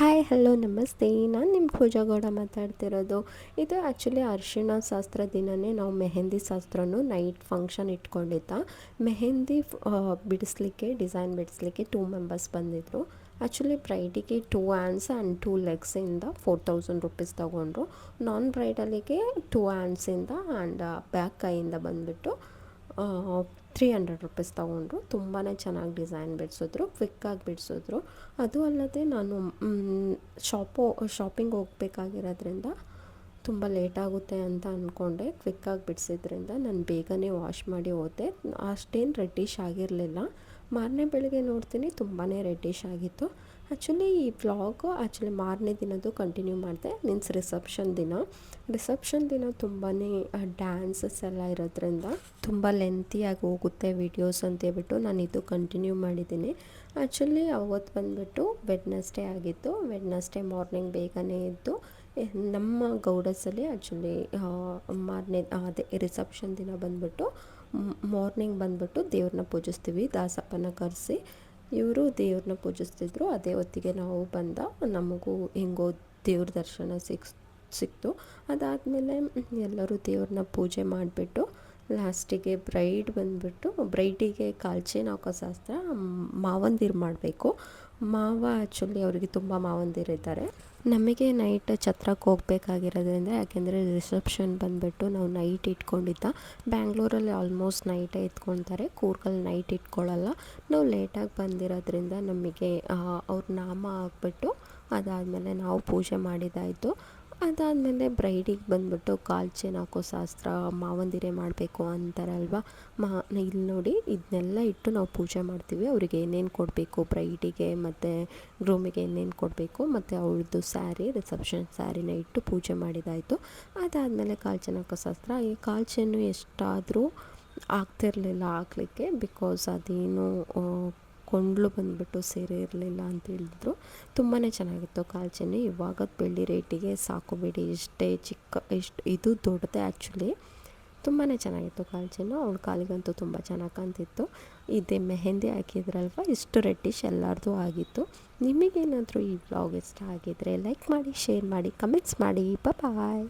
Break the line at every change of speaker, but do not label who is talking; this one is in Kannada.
ಹಾಯ್ ಹಲೋ ನಮಸ್ತೆ. ನಾನು ನಿಮ್ಮ ಪೂಜಾ ಗೌಡ ಮಾತಾಡ್ತಿರೋದು. ಇದು ಆ್ಯಕ್ಚುಲಿ ಅರಿಶಿಣ ಶಾಸ್ತ್ರ ದಿನವೇ ನಾವು ಮೆಹಂದಿ ಶಾಸ್ತ್ರನೂ ನೈಟ್ ಫಂಕ್ಷನ್ ಇಟ್ಕೊಂಡಿದ್ದ. ಮೆಹಂದಿ ಬಿಡಿಸ್ಲಿಕ್ಕೆ ಡಿಸೈನ್ ಬಿಡಿಸ್ಲಿಕ್ಕೆ ಟೂ ಮೆಂಬರ್ಸ್ ಬಂದಿದ್ದರು ಆ್ಯಕ್ಚುಲಿ ಬ್ರೈಡಿಗೆ ಟೂ ಆ್ಯಂಡ್ಸ್ ಆ್ಯಂಡ್ ಟೂ ಲೆಗ್ಸಿಂದ ಫೋರ್ ತೌಸಂಡ್ ರುಪೀಸ್ ತೊಗೊಂಡ್ರು. ನಾನ್ ಬ್ರೈಡಲಿಗೆ ಟೂ ಆ್ಯಂಡ್ಸಿಂದ ಆ್ಯಂಡ್ ಬ್ಯಾಕ್ ಕೈಯಿಂದ ಬಂದುಬಿಟ್ಟು ತ್ರೀ ಹಂಡ್ರೆಡ್ ರುಪೀಸ್ ತೊಗೊಂಡ್ರು ತುಂಬಾ ಚೆನ್ನಾಗಿ ಡಿಸೈನ್ ಬಿಡಿಸಿದ್ರು ಕ್ವಿಕ್ಕಾಗಿ ಬಿಡಿಸಿದ್ರು. ಅದು ಅಲ್ಲದೆ ನಾನು ಶಾಪು, ಶಾಪಿಂಗ್ ಹೋಗ್ಬೇಕಾಗಿರೋದ್ರಿಂದ ತುಂಬ ಲೇಟಾಗುತ್ತೆ ಅಂತ ಅಂದ್ಕೊಂಡೆ ಕ್ವಿಕ್ಕಾಗಿ ಬಿಡಿಸಿದ್ರಿಂದ ನಾನು ಬೇಗನೆ ವಾಶ್ ಮಾಡಿ ಹೋದೆ. ಅಷ್ಟೇನು ರೆಡ್ಡಿಶ್ ಆಗಿರಲಿಲ್ಲ. ಮಾರನೇ ಬೆಳಗ್ಗೆ ನೋಡ್ತೀನಿ ತುಂಬಾ ರೆಡ್ಡಿಶ್ ಆಗಿತ್ತು. ಆ್ಯಕ್ಚುಲಿ ಈ ವ್ಲಾಗು ಆ್ಯಕ್ಚುಲಿ ಮಾರನೇ ದಿನದ್ದು ಕಂಟಿನ್ಯೂ ಮಾಡಿದೆ ಮೀನ್ಸ್ ರಿಸೆಪ್ಷನ್ ದಿನ. ರಿಸೆಪ್ಷನ್ ದಿನ ತುಂಬಾ ಡ್ಯಾನ್ಸಸ್ ಎಲ್ಲ ಇರೋದ್ರಿಂದ ತುಂಬ ಲೆಂತಿಯಾಗಿ ಹೋಗುತ್ತೆ ವೀಡಿಯೋಸ್ ಅಂತೇಳ್ಬಿಟ್ಟು ನಾನು ಇದು ಕಂಟಿನ್ಯೂ ಮಾಡಿದ್ದೀನಿ. ಆ್ಯಕ್ಚುಲಿ ಅವತ್ತು ಬಂದುಬಿಟ್ಟು ವೆಡ್ನಸ್ಡೇ ಆಗಿತ್ತು. ವೆಡ್ನಸ್ಡೇ ಮಾರ್ನಿಂಗ್ ಬೇಗನೆ ಇದ್ದು ನಮ್ಮ ಗೌಡಸಲ್ಲಿ ಆ್ಯಕ್ಚುಲಿ ಮಾರನೇ, ಅದೇ ರಿಸೆಪ್ಷನ್ ದಿನ ಬಂದುಬಿಟ್ಟು ಮಾರ್ನಿಂಗ್ ಬಂದುಬಿಟ್ಟು ದೇವ್ರನ್ನ ಪೂಜಿಸ್ತೀವಿ ದಾಸಪ್ಪನ ಕರೆಸಿ. ಇವರು ದೇವ್ರನ್ನ ಪೂಜಿಸ್ತಿದ್ರು ಅದೇ ಹೊತ್ತಿಗೆ ನಾವು ಬಂದ ನಮಗೂ ಹೆಂಗೋ ದೇವ್ರ ದರ್ಶನ ಸಿಕ್, ಸಿಕ್ತು. ಅದಾದಮೇಲೆ ಎಲ್ಲರೂ ದೇವ್ರನ್ನ ಪೂಜೆ ಮಾಡಿಬಿಟ್ಟು ಲಾಸ್ಟಿಗೆ ಬ್ರೈಡ್ ಬಂದುಬಿಟ್ಟು, ಬ್ರೈಡಿಗೆ ಕಾಲ್ಚೇನ ಹಾಕೋ ಶಾಸ್ತ್ರ ಮಾವಂದಿರು ಮಾಡಬೇಕು. ಮಾವ ಆ್ಯಕ್ಚುಲಿ ಅವರಿಗೆ ತುಂಬ ಮಾವಂದಿರಿದ್ದಾರೆ. ನಮಗೆ ನೈಟ್ ಛತ್ರಕ್ಕೆ ಹೋಗ್ಬೇಕಾಗಿರೋದ್ರಿಂದ ಯಾಕೆಂದರೆ ರಿಸೆಪ್ಷನ್ ಬಂದುಬಿಟ್ಟು ನಾವು ನೈಟ್ ಇಟ್ಕೊಂಡಿದ್ದ. ಬ್ಯಾಂಗ್ಳೂರಲ್ಲಿ ಆಲ್ಮೋಸ್ಟ್ ನೈಟೇ ಇಟ್ಕೊತಾರೆ ಕೂರ್ಗಲ್ಲಿ ನೈಟ್ ಇಟ್ಕೊಳ್ಳಲ್ಲ ನಾವು ಲೇಟಾಗಿ ಬಂದಿರೋದ್ರಿಂದ ನಮಗೆ ಅವ್ರ ನಾಮ ಹಾಕ್ಬಿಟ್ಟು ಅದಾದಮೇಲೆ ನಾವು ಪೂಜೆ ಮಾಡಿದ್ದಾಯಿತು ಅದಾದಮೇಲೆ ಬ್ರೈಡಿಗೆ ಬಂದುಬಿಟ್ಟು ಕಾಲು ಚೇನ್ ಹಾಕೋ ಶಾಸ್ತ್ರ, ಮಾವಂದಿರೆ ಮಾಡಬೇಕು ಅಂತಾರಲ್ವ? ಮಾ, ಇಲ್ಲಿ ನೋಡಿ ಇದನ್ನೆಲ್ಲ ಇಟ್ಟು ನಾವು ಪೂಜೆ ಮಾಡ್ತೀವಿ. ಅವ್ರಿಗೆ ಏನೇನು ಕೊಡಬೇಕು ಬ್ರೈಡಿಗೆ ಮತ್ತು ಗ್ರೂಮಿಗೆ ಏನೇನು ಕೊಡಬೇಕು ಮತ್ತು ಅವ್ರದ್ದು ಸ್ಯಾರಿ, ರಿಸೆಪ್ಷನ್ ಸ್ಯಾರಿನ ಇಟ್ಟು ಪೂಜೆ ಮಾಡಿದಾಯಿತು. ಅದಾದಮೇಲೆ ಕಾಲು ಚೇನ್ ಹಾಕೋ ಶಾಸ್ತ್ರ. ಈ ಕಾಲು ಚೇನು ಎಷ್ಟಾದರೂ ಆಗ್ತಿರಲಿಲ್ಲ ಹಾಕ್ಲಿಕ್ಕೆ ಬಿಕಾಸ್ ಅದೇನು ಕೊಂಡ್ಲು ಬಂದುಬಿಟ್ಟು ಸೀರೆ ಇರಲಿಲ್ಲ ಅಂತ ಹೇಳಿದ್ರು. ತುಂಬಾ ಚೆನ್ನಾಗಿತ್ತು ಕಾಲ್ಚೆನೆ. ಇವಾಗ ಬೆಳ್ಳಿ ರೇಟಿಗೆ ಸಾಕೋಬೇಡಿ ಬಿಡಿ. ಇಷ್ಟೇ ಚಿಕ್ಕ, ಇಷ್ಟು, ಇದು ದೊಡ್ಡದೇ ಆ್ಯಕ್ಚುಲಿ ತುಂಬಾ ಚೆನ್ನಾಗಿತ್ತು ಕಾಲ್ಚೆನು. ಅವಳ ಕಾಲಿಗಂತೂ ತುಂಬ ಚೆನ್ನಾಗಿ ಕಾಣ್ತಿತ್ತು. ಇದೇ ಮೆಹೆಂದಿ ಹಾಕಿದ್ರಲ್ವ? ಇಷ್ಟು ರೆಡ್ಡಿಶ್ ಎಲ್ಲರದು ಆಗಿತ್ತು. ನಿಮಗೇನಾದರೂ ಈ ಬ್ಲಾಗ್ ಇಷ್ಟ ಆಗಿದ್ದರೆ ಲೈಕ್ ಮಾಡಿ ಶೇರ್ ಮಾಡಿ ಕಮೆಂಟ್ಸ್ ಮಾಡಿ. ಬಾಯ್